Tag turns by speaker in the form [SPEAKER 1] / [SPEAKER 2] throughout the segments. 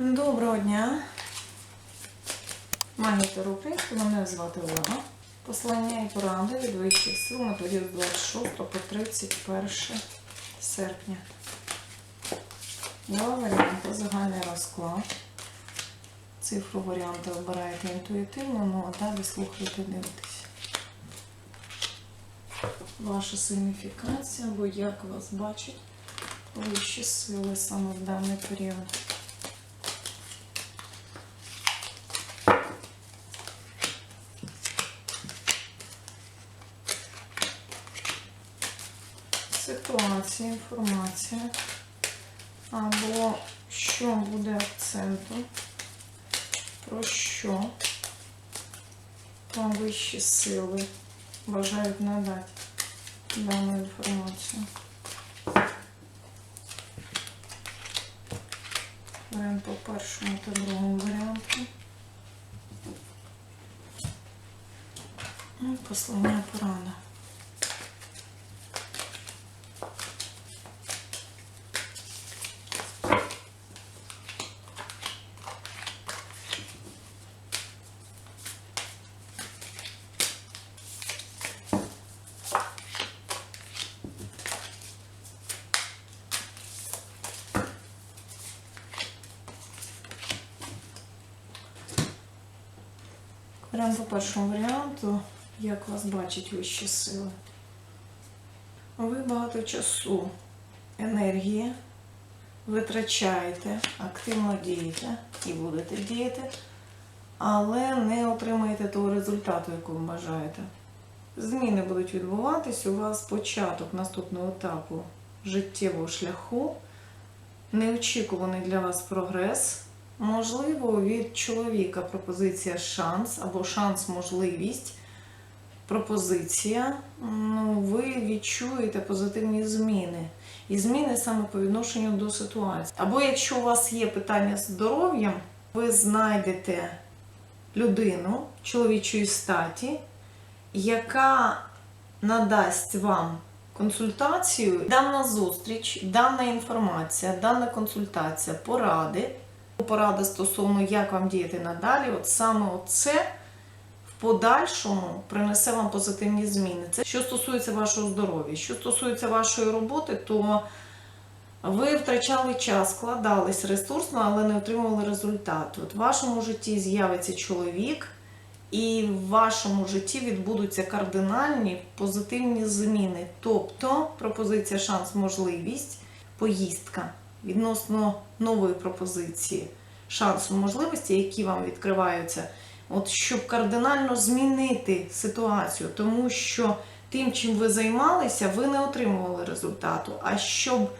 [SPEAKER 1] Доброго дня. Магітер Українську, мене звати Олена. Послання і поради від вищих сил на період з 26 по 31 серпня. Два варіанти. Загальний розклад. Цифру варіанти обираєте інтуїтивно, ну а далі слухайте, дивитесь. Ваша сигніфікація, або як вас бачать вищі сили саме в даний період. Ситуація, інформація. Або що буде акцентом, про що вам вищі сили бажають надати дану інформацію. Беремо по першому та другому варіанту. Ну, послання порада. Беремо по першому варіанту, як вас бачать вищі сили. Ви багато часу, енергії витрачаєте, активно дієте і будете діяти, але не отримаєте того результату, якого бажаєте. Зміни будуть відбуватись, у вас початок наступного етапу життєвого шляху, неочікуваний для вас прогрес. Можливо, від чоловіка пропозиція шанс або шанс, можливість, пропозиція. Ну, ви відчуєте позитивні зміни. І зміни саме по відношенню до ситуації. Або якщо у вас є питання з здоров'ям, ви знайдете людину чоловічої статі, яка надасть вам консультацію, дана зустріч, дана інформація, дана консультація, поради порада стосовно як вам діяти надалі, от саме це в подальшому принесе вам позитивні зміни. Це що стосується вашого здоров'я, що стосується вашої роботи, то ви втрачали час, складались ресурсно, але не отримували результату. От в вашому житті з'явиться чоловік, і в вашому житті відбудуться кардинальні позитивні зміни. Тобто пропозиція, шанс, можливість, поїздка відносно нової пропозиції, шансу, можливості, які вам відкриваються, от щоб кардинально змінити ситуацію, тому що тим, чим ви займалися, ви не отримували результату. А щоб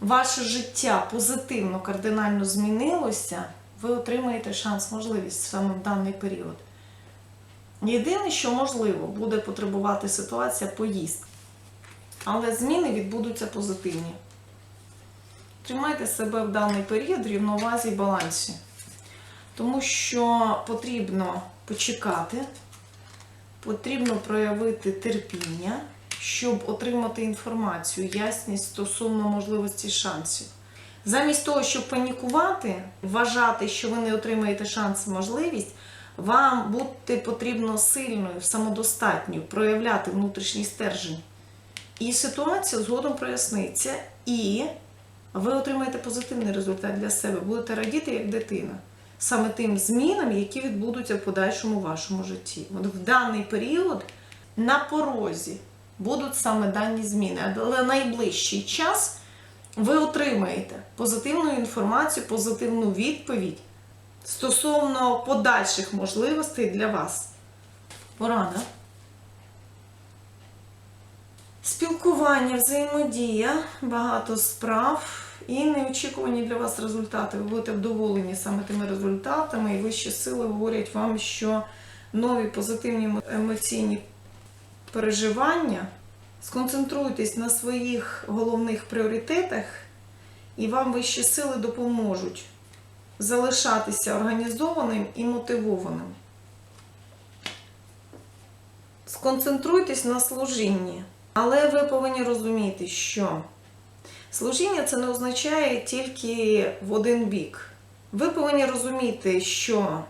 [SPEAKER 1] ваше життя позитивно, кардинально змінилося, ви отримаєте шанс, можливість саме в даний період. Єдине, що можливо, буде потребувати ситуація поїздки. Але зміни відбудуться позитивні. Тримайте себе в даний період в рівновазі і балансі. Тому що потрібно почекати, потрібно проявити терпіння, щоб отримати інформацію, ясність стосовно можливості шансів. Замість того, щоб панікувати, вважати, що ви не отримаєте шанс і можливість, вам бути потрібно сильною, самодостатньою, проявляти внутрішній стержень. І ситуація згодом проясниться. І ви отримаєте позитивний результат для себе, будете радіти як дитина. Саме тим змінам, які відбудуться в подальшому вашому житті. От в даний період на порозі будуть саме дані зміни, але найближчий час ви отримаєте позитивну інформацію, позитивну відповідь стосовно подальших можливостей для вас. Порада. Спілкування, взаємодія, багато справ і неочікувані для вас результати. Ви будете вдоволені саме тими результатами, і вищі сили говорять вам, що нові позитивні емоційні переживання. Сконцентруйтесь на своїх головних пріоритетах, і вам вищі сили допоможуть залишатися організованим і мотивованим. Сконцентруйтесь на служінні. Але ви повинні розуміти, що служіння це не означає тільки в один бік. Ви повинні розуміти, що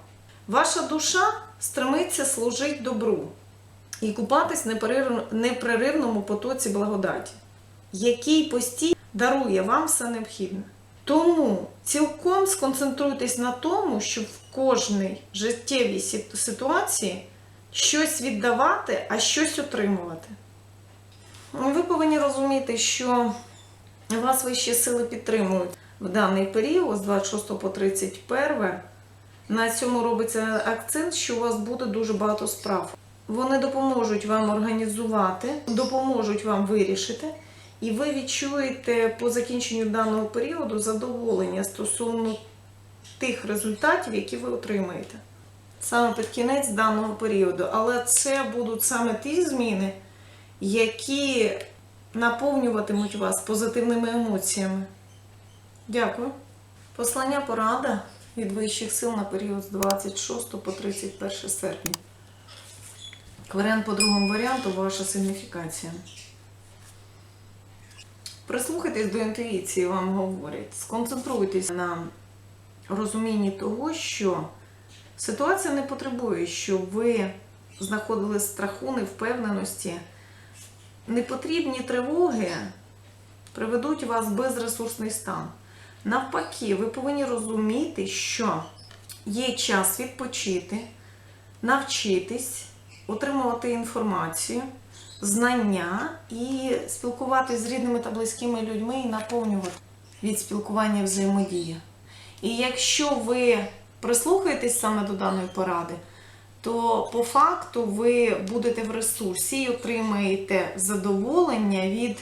[SPEAKER 1] ваша душа стремиться служити добру і купатись в непреривному потоці благодаті, який постійно дарує вам все необхідне. Тому цілком сконцентруйтесь на тому, щоб в кожній життєвій ситуації щось віддавати, а щось отримувати. Ви повинні розуміти, що вас вищі сили підтримують в даний період з 26 по 31. На цьому робиться акцент, що у вас буде дуже багато справ. Вони допоможуть вам організувати, допоможуть вам вирішити, і ви відчуєте по закінченню даного періоду задоволення стосовно тих результатів, які ви отримаєте. Саме під кінець даного періоду. Але це будуть саме ті зміни, які наповнюватимуть вас позитивними емоціями. Дякую. Послання порада від вищих сил на період з 26 по 31 серпня. Варіант по другому варіанту ваша сигніфікація. Прислухайтесь до інтуїції, вам говорять. Сконцентруйтесь на розумінні того, що ситуація не потребує, щоб ви знаходили страху, невпевненості. Непотрібні тривоги приведуть вас в безресурсний стан. Навпаки, ви повинні розуміти, що є час відпочити, навчитись, отримувати інформацію, знання і спілкуватися з рідними та близькими людьми і наповнювати від спілкування взаємодія. І якщо ви прислухаєтесь саме до даної поради, то по факту ви будете в ресурсі і отримаєте задоволення від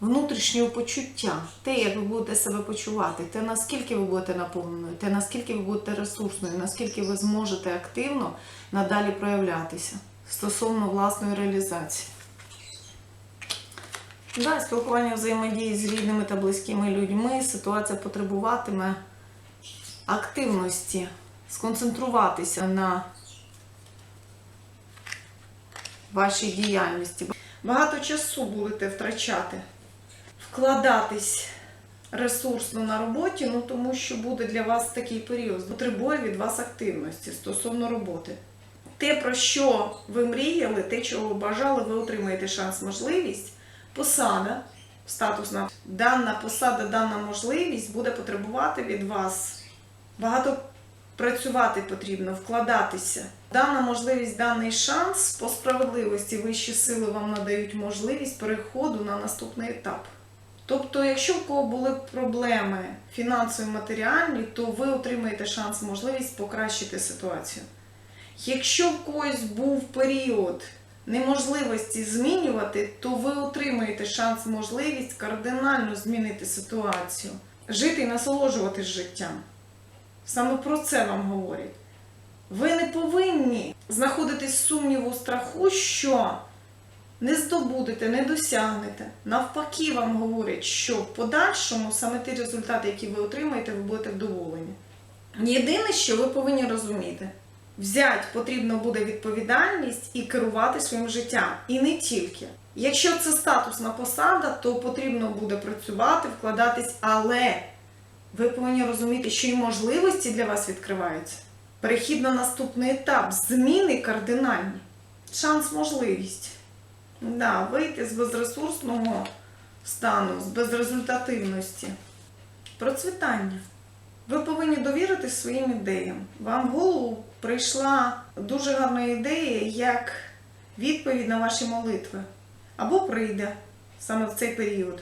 [SPEAKER 1] внутрішнього почуття, те, як ви будете себе почувати, те, наскільки ви будете наповненою, те, наскільки ви будете ресурсною, наскільки ви зможете активно надалі проявлятися стосовно власної реалізації. Да, спілкування взаємодії з рідними та близькими людьми, ситуація потребуватиме активності, сконцентруватися на вашій діяльності. Багато часу будете втрачати, вкладатись ресурсно на роботі, ну тому що буде для вас такий період, потребує від вас активності стосовно роботи. Те, про що ви мріяли, те, чого ви бажали, ви отримаєте шанс, можливість. Посада, статусна, дана посада, дана можливість буде потребувати від вас багато працювати потрібно, вкладатися. Дана можливість, даний шанс по справедливості вищі сили вам надають можливість переходу на наступний етап. Тобто, якщо в кого були проблеми фінансові, матеріальні, то ви отримаєте шанс, можливість покращити ситуацію. Якщо в когось був період неможливості змінювати, то ви отримаєте шанс, можливість кардинально змінити ситуацію, жити і насолоджуватись життям. Саме про це вам говорять. Ви не повинні знаходитись сумніву страху, що не здобудете, не досягнете. Навпаки, вам говорять, що в подальшому саме ті результати, які ви отримаєте, ви будете вдоволені. Єдине, що ви повинні розуміти, взяти потрібно буде відповідальність і керувати своїм життям. І не тільки. Якщо це статусна посада, то потрібно буде працювати, вкладатись, але ви повинні розуміти, що і можливості для вас відкриваються. Перехід на наступний етап, зміни кардинальні. Шанс, можливість. Да, вийти з безресурсного стану, з безрезультативності. Процвітання. Ви повинні довірити своїм ідеям. Вам в голову прийшла дуже гарна ідея, як відповідь на ваші молитви. Або прийде саме в цей період.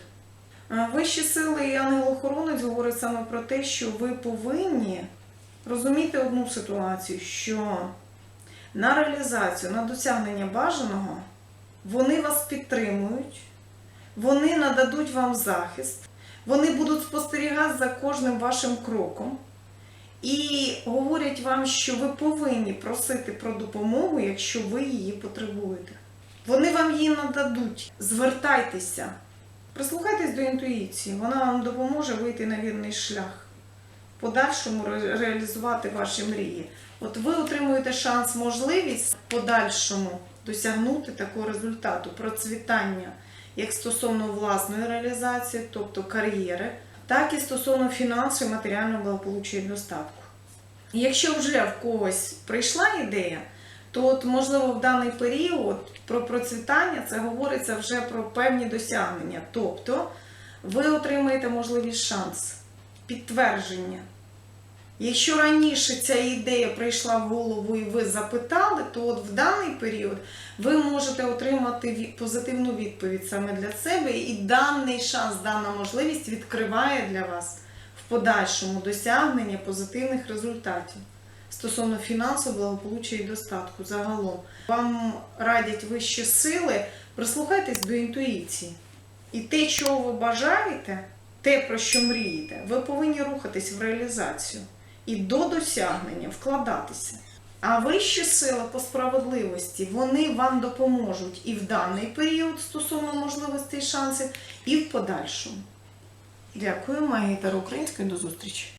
[SPEAKER 1] Е, Вищі сили і ангел-охоронець говорять саме про те, що ви повинні розуміти одну ситуацію, що на реалізацію, на досягнення бажаного вони вас підтримують, вони нададуть вам захист, вони будуть спостерігати за кожним вашим кроком і говорять вам, що ви повинні просити про допомогу, якщо ви її потребуєте. Вони вам її нададуть. Звертайтеся. Прислухайтесь до інтуїції, вона вам допоможе вийти на вірний шлях, подальшому реалізувати ваші мрії. От ви отримуєте шанс, можливість подальшому досягнути такого результату, процвітання, як стосовно власної реалізації, тобто кар'єри, так і стосовно фінансового і матеріального благополуччя і достатку. Якщо вже в когось прийшла ідея, то от, можливо в даний період про процвітання це говориться вже про певні досягнення. Тобто ви отримаєте можливість шанс, підтвердження. Якщо раніше ця ідея прийшла в голову і ви запитали, то от в даний період ви можете отримати позитивну відповідь саме для себе, і даний шанс, дана можливість відкриває для вас в подальшому досягнення позитивних результатів стосовно фінансового благополуччя і достатку загалом. Вам радять вищі сили, прислухайтесь до інтуїції. І те, чого ви бажаєте, те, про що мрієте, ви повинні рухатись в реалізацію і до досягнення вкладатися. А вищі сили по справедливості вони вам допоможуть і в даний період стосовно можливостей і шансів, і в подальшому. Дякую, Магітар Української. До зустрічі!